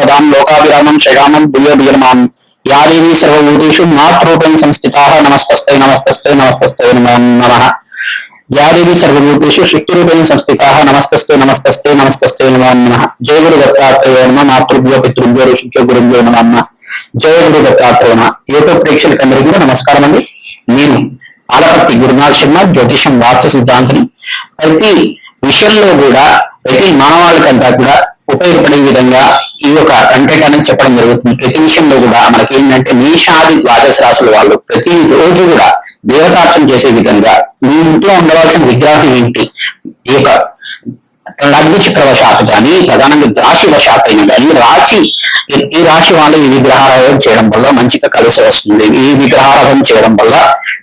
పదాం లోకాభిరామం శ్రీరామం భూయో భీయమాం సర్వభూతేషు మాతృరూపేణ సంస్థితా నమస్తస్తై నమస్తస్తై నమస్తస్తై నమ నమః. సర్వభూతేషు శక్తిరూపేణ సంస్థితా నమస్తస్తే నమస్తస్తే నమస్తస్తే నమో జయ గురు దత్తాత్రేయ నమ మాతృభ్యో పితృభ్యో ఋషిభ్యో గురుభ్యో నమ జయ గురు దత్తాత్రేయ నమ. యూట్యూబ్ ప్రేక్షకులందరికీ కూడా నమస్కారం అండి. నేను ఆలపర్తి గురునాథ్ శర్మ జ్యోతిషం వాస్తు సిద్ధాంతిని. ప్రతి విషయంలో కూడా ప్రతి మానవాళికంతా కూడా ఉపయోగపడే విధంగా ఈ యొక్క కంటెంట్ అనేది చెప్పడం జరుగుతుంది. ప్రతి విషయంలో కూడా మనకి ఏంటంటే మేషాది ద్వాదశ రాసుల వాళ్ళు ప్రతి రోజు కూడా దేవతార్చన చేసే విధంగా మీ ఇంట్లో ఉండవలసిన విగ్రహం ఏంటి? ఈ యొక్క లగ్న చక్రవశాత్ కానీ ప్రధానంగా రాశి వశాత్ అయిన కానీ రాశి ఈ- ఈ రాశి వాళ్ళు ఈ విగ్రహారాధన చేయడం వల్ల మంచిగా కలిసి వస్తుంది. ఈ విగ్రహారాధన చేయడం వల్ల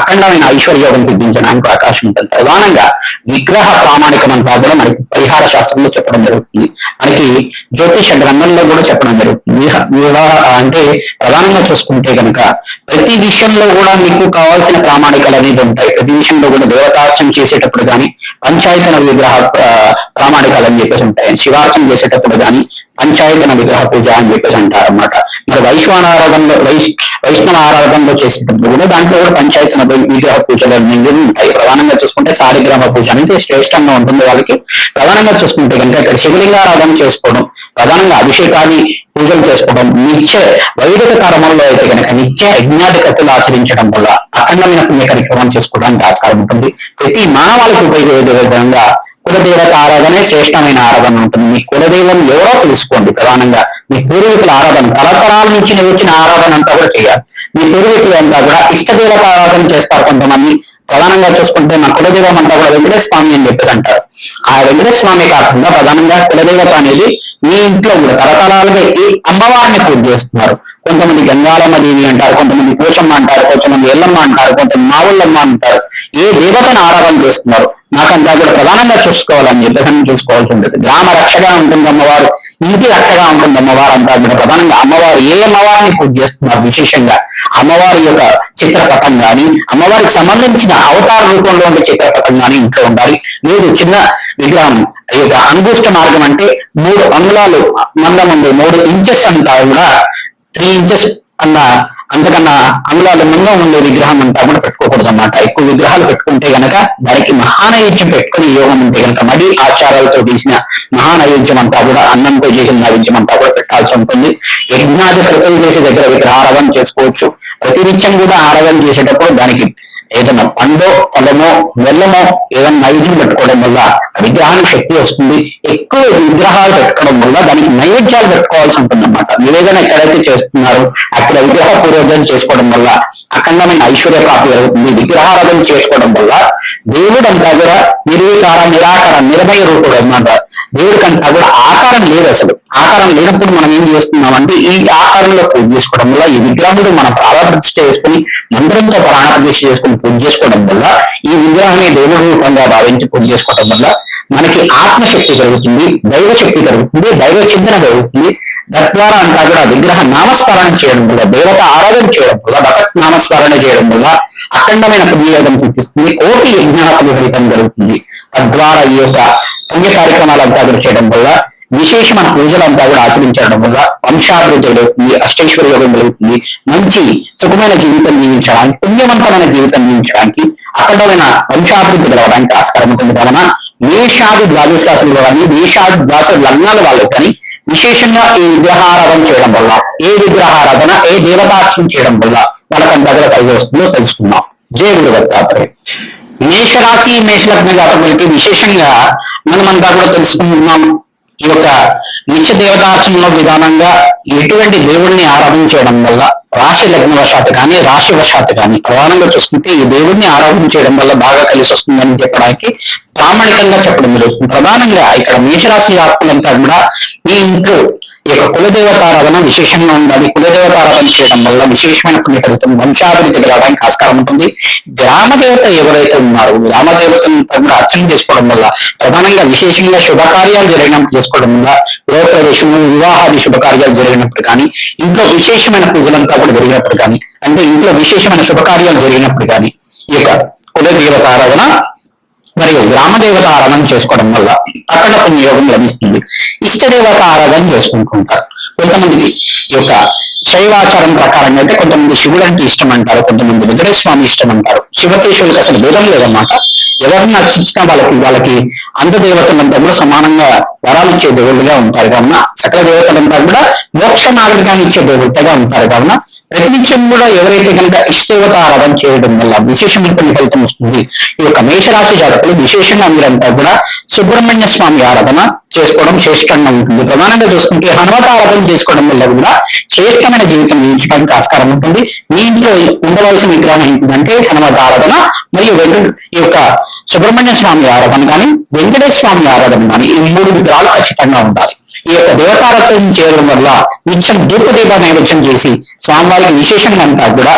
అఖండమైన ఐశ్వర్యోగం సిద్ధించడానికి అవకాశం ఉంటుంది. ప్రధానంగా విగ్రహ ప్రామాణికమంతా కూడా మనకి పరిహార శాస్త్రంలో చెప్పడం జరుగుతుంది. మనకి జ్యోతిష గ్రంథంలో కూడా చెప్పడం జరుగుతుంది. వివాహ అంటే ప్రధానంగా చూసుకుంటే కనుక ప్రతి విషయంలో కూడా మీకు కావాల్సిన ప్రామాణికలు అనేది ఉంటాయి. ప్రతి విషయంలో కూడా దేవతార్చన చేసేటప్పుడు కానీ పంచాయతన విగ్రహ ప్రామాణికాలు అని చెప్పేసి ఉంటాయి. శివార్చన చేసేటప్పుడు కానీ పంచాయతన విగ్రహ పూజ అని చెప్పేసి అంటారు అనమాట మరి వైశ్వాన ఆరాధనలో వైశ్ వైష్ణవ ఆరాధనలో చేసేటప్పుడు కూడా దాంట్లో కూడా పంచాయతన విగ్రహ పూజలు అనేవి ఉంటాయి. ప్రధానంగా చూసుకుంటే సారిగ్రామ పూజ అనేది శ్రేష్టంగా ఉంటుంది వాళ్ళకి. ప్రధానంగా చూసుకుంటే కనుక ఇక్కడ శివలింగారాధన చేసుకోవడం ప్రధానంగా అభిషేకాది పూజలు చేసుకోవడం నిత్య వైదిక కర్మంలో అయితే కనుక నిత్య యజ్ఞాధికతలు ఆచరించడం వల్ల అఖండమైన పుణ్య కార్యక్రమం చేసుకోవడానికి ఆస్కారం ఉంటుంది. ప్రతి మానవాళికి ఉపయోగపడే విధంగా కులదేవత ఆరాధనే శ్రేష్టమైన ఆరాధన ఉంటుంది. మీ కులదేవం ఎవరో తెలుసుకోండి ప్రధానంగా. మీ పూర్వీకుల ఆరాధన తరతరాల నుంచి వచ్చిన ఆరాధన అంతా కూడా చేయాలి. మీ పూర్వీకులు అంతా కూడా ఇష్టదేవత ఆరాధన చేస్తారు కొంతమంది. ప్రధానంగా చూసుకుంటే మా కులదేవం అంతా కూడా వెంకటేశ్వర స్వామి అని చెప్పేసి అంటారు. ఆ వెంకటేశ్వర స్వామి కాకుండా ప్రధానంగా కులదేవత అనేది మీ ఇంట్లో కూడా తరతరాలుగా ఈ అమ్మవారిని పూజ చేస్తున్నారు. కొంతమంది గంగాలమ్మ దేవి అంటారు కొంతమంది పోచమ్మ అంటారు కొంతమంది ఎల్లమ్మ అంటారు కొంతమంది మావుళ్ళమ్మ అంటారు. ఏ దేవతను ఆరాధన చేస్తున్నారు? నాకంతా కూడా ప్రధానంగా చూసుకోవాలని చెప్పేసి అని చూసుకోవాల్సి ఉంటుంది. గ్రామ రక్షగా ఉంటుంది అమ్మవారు ఇంటి రక్షగా ఉంటుంది అమ్మవారు అంతా కూడా ప్రధానంగా అమ్మవారు ఏ అమ్మవారిని పూజ చేస్తున్నారు విశేషంగా? అమ్మవారి యొక్క చిత్రపటం గాని అమ్మవారికి సంబంధించిన అవతార రూపంలో ఉండే చిత్రపటం కానీ ఇంట్లో ఉండాలి. లేదు చిన్న విగ్రహం యొక్క అంగుష్ట మార్గం అంటే మూడు అంగుళాలు మందం ఉంది. మూడు ఇంచెస్ అంతా కూడా త్రీ ఇంచెస్ అన్న అంతకన్నా అంగుళాలు ముందు ఉండే విగ్రహం అంతా కూడా పెట్టుకోకూడదు అన్నమాట. ఎక్కువ విగ్రహాలు పెట్టుకుంటే గనక దానికి మహానైవేద్యం పెట్టుకుని యోగం ఉంటే గనక మడి ఆచారాలతో తీసిన మహానైవేద్యం అంతా కూడా అన్నంతో చేసిన నైవేద్యం అంతా కూడా పెట్టాల్సి ఉంటుంది. యజ్ఞాది కృతులు చేసే దగ్గర విగ్రహారాధన చేసుకోవచ్చు. ప్రతినిత్యం కూడా ఆరాధన చేసేటప్పుడు దానికి ఏదైనా పండో ఫలమో బెల్లమో ఏదైనా నైవేద్యం పెట్టుకోవడం వల్ల విగ్రహానికి శక్తి వస్తుంది. ఎక్కువ విగ్రహాలు పెట్టుకోవడం వల్ల దానికి నైవేద్యాలు పెట్టుకోవాల్సి ఉంటుంది అనమాట నివేదన ఎక్కడైతే చేస్తున్నారు అక్కడ విగ్రహ పూర్వజన చేసుకోవడం వల్ల అఖండమైన ఐశ్వర్య ప్రాప్తి జరుగుతుంది. విగ్రహారాధన చేసుకోవడం వల్ల దేవుడు అంతా కూడా నిర్వికార నిరాకార నిర్భయ రూపుడు అన్నమాట. దేవుడికి కంటే కూడా ఆకారం లేదు అసలు. ఆకారం లేనప్పుడు మనం ఏం చేస్తున్నాం అంటే ఈ ఆకారంలో పూజ చేసుకోవడం వల్ల ఈ విగ్రహముడు మనం ప్రాణప్రతిష్ఠ చేసుకుని మందిరంతో ప్రాణ ప్రతిష్ట చేసుకుని పూజ చేసుకోవడం వల్ల ఈ విగ్రహాన్ని దైవరూపంగా భావించి పూజ చేసుకోవటం వల్ల మనకి ఆత్మశక్తి కలుగుతుంది దైవ శక్తి కలుగుతుంది దైవ చింతన కలుగుతుంది తద్వారా అంతా కూడా విగ్రహ నామస్మరణ చేయడం వల్ల దేవత ఆరాధన చేయడం వల్ల భగత్ నామస్మరణ చేయడం వల్ల అఖండమైన పుణ్యయోగం సిద్ధిస్తుంది కోటి యజ్ఞాపతి ఫలితం జరుగుతుంది. తద్వారా ఈ యొక్క పుణ్య కార్యక్రమాలు అంతా చేయడం వల్ల విశేషమైన పూజలంతా కూడా ఆచరించడం వల్ల వంశాభివృద్ధి కలుగుతుంది అష్టైశ్వర్య యోగం కలుగుతుంది మంచి సుఖమైన జీవితం జీవించడానికి పుణ్యవంతమైన జీవితం జీవించడానికి అఖండమైన వంశాభివృద్ధి కలగడానికి ఆస్కారం ఉంటుంది. కావున మేషాది ద్వాదశ రాశులు కానీ మేషాది ద్వాదశ లగ్నాల వాళ్ళు కానీ విశేషంగా ఈ విగ్రహారాధన చేయడం వల్ల ఏ విగ్రహారాధన ఏ దేవతార్చన చేయడం వల్ల వాళ్ళకంతా దగ్గర కలిగి వస్తుందో తెలుసుకుందాం. జయ గురు దత్తాత్రేయ మేషరాశి మేషలగ్న జాతకులకి విశేషంగా మనమంతా కూడా తెలుసుకుంటున్నాం. ఈ యొక్క నిత్య దేవతార్చనలో విధానంగా ఎటువంటి దేవుడిని ఆరాధన చేయడం వల్ల రాశి లగ్న వశాత్తు కానీ రాశి వశాత్తు కానీ ప్రధానంగా చూసుకుంటే ఈ దేవుడిని ఆరాధన చేయడం వల్ల బాగా కలిసి వస్తుందని చెప్పడానికి ప్రామాణికంగా చెప్పడం జరుగుతుంది. ప్రధానంగా ఇక్కడ మేషరాశి జాతకులంతా కూడా మీ ఇంట్లో ఈ యొక్క కులదేవతారాధన విశేషంగా ఉండాలి. కులదేవతారాధన చేయడం వల్ల విశేషమైన పుణ్య ఫలితం వంశాభివృద్ధి రావడానికి ఆస్కారం ఉంటుంది. గ్రామ దేవత ఎవరైతే ఉన్నారో గ్రామదేవతను కూడా అర్చన చేసుకోవడం వల్ల ప్రధానంగా విశేషంగా శుభకార్యాలు జరిగినప్పుడు చేసుకోవడం వల్ల గృహప్రవేశము వివాహాది శుభకార్యాలు జరిగినప్పుడు కానీ ఇంట్లో విశేషమైన పూజలంతా కూడా జరిగినప్పుడు కానీ అంటే ఇంట్లో విశేషమైన శుభకార్యాలు జరిగినప్పుడు కానీ ఈ యొక్క కులదేవత ఆరాధన మరియు గ్రామదేవత ఆరాధన చేసుకోవడం వల్ల అక్కడ పుణ్యయోగం లభిస్తుంది. ఇష్ట దేవత ఆరాధన చేసుకుంటుంటారు. కొంతమంది ఈ యొక్క శైవాచారం ప్రకారంగా అయితే కొంతమంది శివుడు అంటే ఇష్టం అంటారు కొంతమంది వెంకటేశ్వర స్వామి ఇష్టం అంటారు. శివకేశవులకు అసలు భేదం లేదన్నమాట. ఎవరిని అర్చించినా వాళ్ళకి వాళ్ళకి అంత దేవతలంతా కూడా సమానంగా వరాలు ఇచ్చే దేవుళ్ళుగా ఉంటారు. కావున సకల దేవతలంతా కూడా మోక్ష నాగరికాన్ని ఇచ్చే దేవతగా ఉంటారు. కావున ప్రతినిత్యం కూడా ఎవరైతే కనుక ఇష్టదేవత ఆరాధన చేయడం వల్ల విశేషమైన ఫలితం వస్తుంది. ఈ యొక్క మేషరాశి జాతకులు విశేషంగా మీరంతా కూడా సుబ్రహ్మణ్య స్వామి ఆరాధన చేసుకోవడం శ్రేష్టంగా ఉంటుంది. ప్రధానంగా చూసుకుంటే హనుమత ఆరాధన చేసుకోవడం వల్ల కూడా శ్రేష్టమైన జీవితం జీవించడానికి ఆస్కారం ఉంటుంది. మీ ఇంట్లో ఉండవలసిన విగ్రహం ఏంటంటే హనుమత ఆరాధన మరియు వెంకట ఈ యొక్క సుబ్రహ్మణ్య స్వామి ఆరాధన కానీ వెంకటేశ్వర స్వామి ఆరాధన కానీ ఈ మూడు విగ్రహాలు ఖచ్చితంగా ఉండాలి. ఈ యొక్క దేవతారాధన చేయడం వల్ల నిత్యం దీపదీప నైవేద్యం చేసి స్వామివారికి విశేషంగా అంతా కూడా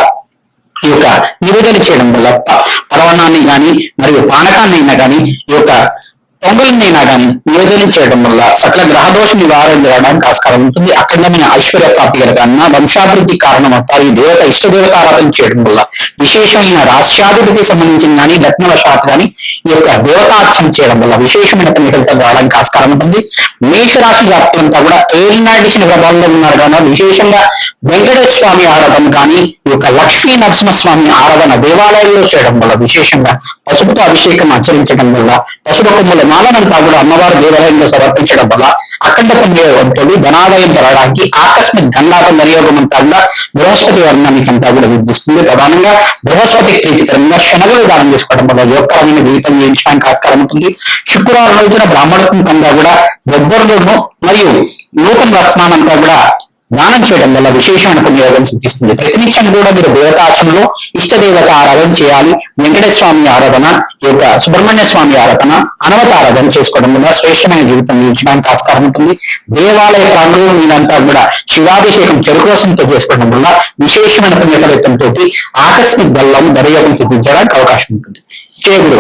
ఈ యొక్క నివేదన చేయడం వల్ల ప- పరవణాన్ని మరియు పానకాన్ని అయినా కానీ ఈ యొక్క పొంగల్నైనా గాని నివేదనం చేయడం వల్ల సకల గ్రహదోష నివారణ జరగడానికి ఆస్కారం ఉంటుంది. అఖండమైన ఐశ్వర్య ప్రాప్తి కలగన్న వంశాభివృద్ధి కారణం అవుతారు ఈ దేవత ఇష్ట దేవత ఆరాధన చేయడం వల్ల విశేషమైన రాష్ట్రాధిపతి సంబంధించిన కానీ లగ్నవశాత్ కానీ ఈ యొక్క దేవతార్చన చేయడం వల్ల విశేషమైన పని ఫలితాలు రావడానికి ఆస్కారం ఉంటుంది. మేషరాశి జాతకులంతా కూడా ఏలినాడిసిన ప్రభావంలో ఉన్నారు కానీ విశేషంగా వెంకటేశ్వర స్వామి ఆరాధన కానీ ఈ యొక్క లక్ష్మీ నరసింహస్వామి ఆరాధన దేవాలయాల్లో చేయడం వల్ల విశేషంగా పసుపుతో అభిషేకం ఆచరించడం వల్ల పసుపు కొమ్ముల మాలనంతా కూడా అమ్మవారి దేవాలయంలో సమర్పించడం వల్ల అఖండ పుణ్యయోగంతో ధనాదాయం పెరగడానికి ఆకస్మిక గంగాత వినియోగం అంతా కూడా బృహస్పతి వర్ణానికి అంతా కూడా విధిస్తుంది ప్రధానంగా బృహస్పతి ప్రీతికరంగా శనగలు దానం చేసుకోవడం వల్ల యోగకరమైన జీవితం జీవించడానికి ఆస్కారం ఉంటుంది. శుక్రవారం రోజున బ్రాహ్మణత్వం కూడా బొబ్బరులను మరియు నూతన వస్త్రానంతా కూడా దానం చేయడం వల్ల విశేషమైన పుణ్యయోగం సిద్ధిస్తుంది. ప్రతినిత్యం కూడా మీరు దేవతార్చనలో ఇష్ట దేవత ఆరాధన చేయాలి. వెంకటేశ్వర స్వామి ఆరాధన యొక్క సుబ్రహ్మణ్య స్వామి ఆరాధన అనవత ఆరాధన చేసుకోవడం వల్ల శ్రేష్టమైన జీవితం జీవించడానికి ఆస్కారం ఉంటుంది. దేవాలయ ప్రాంగణంలో మీరంతా కూడా శివాభిషేకం చెరుకు రసంతో చేసుకోవడం వల్ల విశేషమైన పుణ్య ఫలితంతో ఆకస్మిక బలం దర్యాపం సిద్ధించడానికి అవకాశం ఉంటుంది. జయ గురు